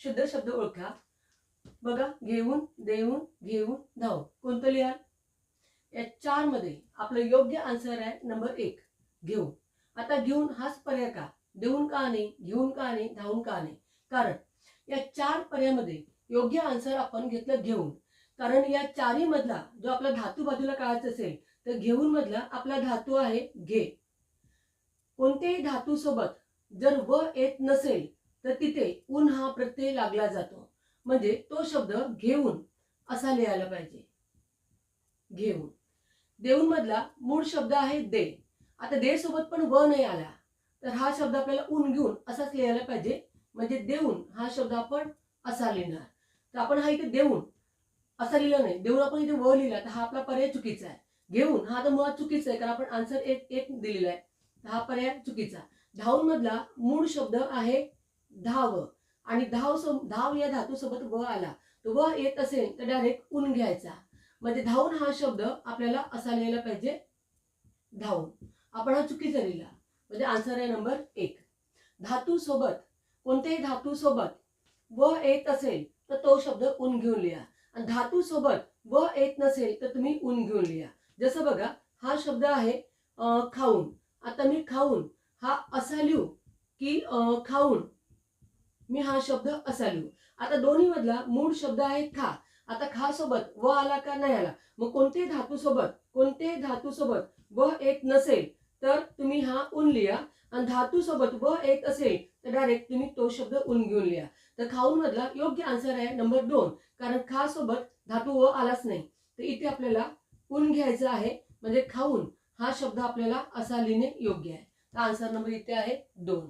शुद्ध शब्द ओळखा. बघा घेऊन देऊन घेऊन धाव कोणतं लिहाल? या चारमध्ये आपलं योग्य आन्सर आहे नंबर एक. घेऊन. आता घेऊन हाच पर्याय का? देऊन का नाही घेऊन का नाही धावून का नाही? कारण या चार पर्यायामध्ये योग्य आन्सर आपण घेतलं घेऊन. कारण या चारी मधला जो आपला धातू बाजूला काढायचा असेल तर घेऊन मधला आपला धातू आहे घे. कोणत्याही धातू सोबत जर व येत नसेल तर तिथे उन हा प्रत्यय लागला जातो. म्हणजे तो शब्द घेऊन असा लिहायला पाहिजे. घेऊन. देऊन मधला मूळ शब्द आहे दे. आता दे सोबत पण व नाही आला. तर हा शब्द आपल्याला ऊन घेऊन असाच लिहायला पाहिजे. म्हणजे देऊन हा शब्द आपण असा लिहिणार. तर आपण हा इथे देऊन असा लिहिला नाही. देऊन आपण इथे व लिहिला तर हा आपला पर्याय चुकीचा आहे. घेऊन हा तर मुळात चुकीचा आहे कारण आपण आन्सर एक एक दिलेला आहे. हा पर्याय चुकीचा. धावून मधला मूळ शब्द आहे धाव. आणि धाव सो धाव या धातू सोबत व आला. तो व येत असेल तर डायरेक्ट ऊन घ्यायचा. म्हणजे धावून हा शब्द आपल्याला असा लिहायला पाहिजे धावून. आपण हा चुकीचा लिहिला. म्हणजे आन्सर आहे नंबर एक. धातू सोबत कोणत्याही धातू सोबत व येत असेल तर तो शब्द ऊन घेऊन लिहा. आणि धातू सोबत व येत नसेल तर तुम्ही ऊन घेऊन लिहा. जसं बघा हा शब्द आहे खाऊन. आता मी खाऊन हा असा लिहू की अं, खाऊन. मी हा शब्द असा लिहू. आता दोन्ही मधला मूळ शब्द आहे खा आता खा सोबत व आला का नाही आला. मग कोणते धातू सोबत कोणते धातू सोबत व येत नसेल तर तुम्ही हा ऊन लिहा. आणि धातू सोबत व येत असेल तर डायरेक्ट तुम्ही तो शब्द उन घेऊन लिहा. तर खाऊन मधला योग्य आन्सर आहे नंबर दोन. कारण खा सोबत धातू व आलाच नाही. तर इथे आपल्याला ऊन घ्यायचं आहे. म्हणजे खाऊन हा शब्द आपल्याला असा लिहिणे योग्य आहे. तर आन्सर नंबर इथे आहे दोन.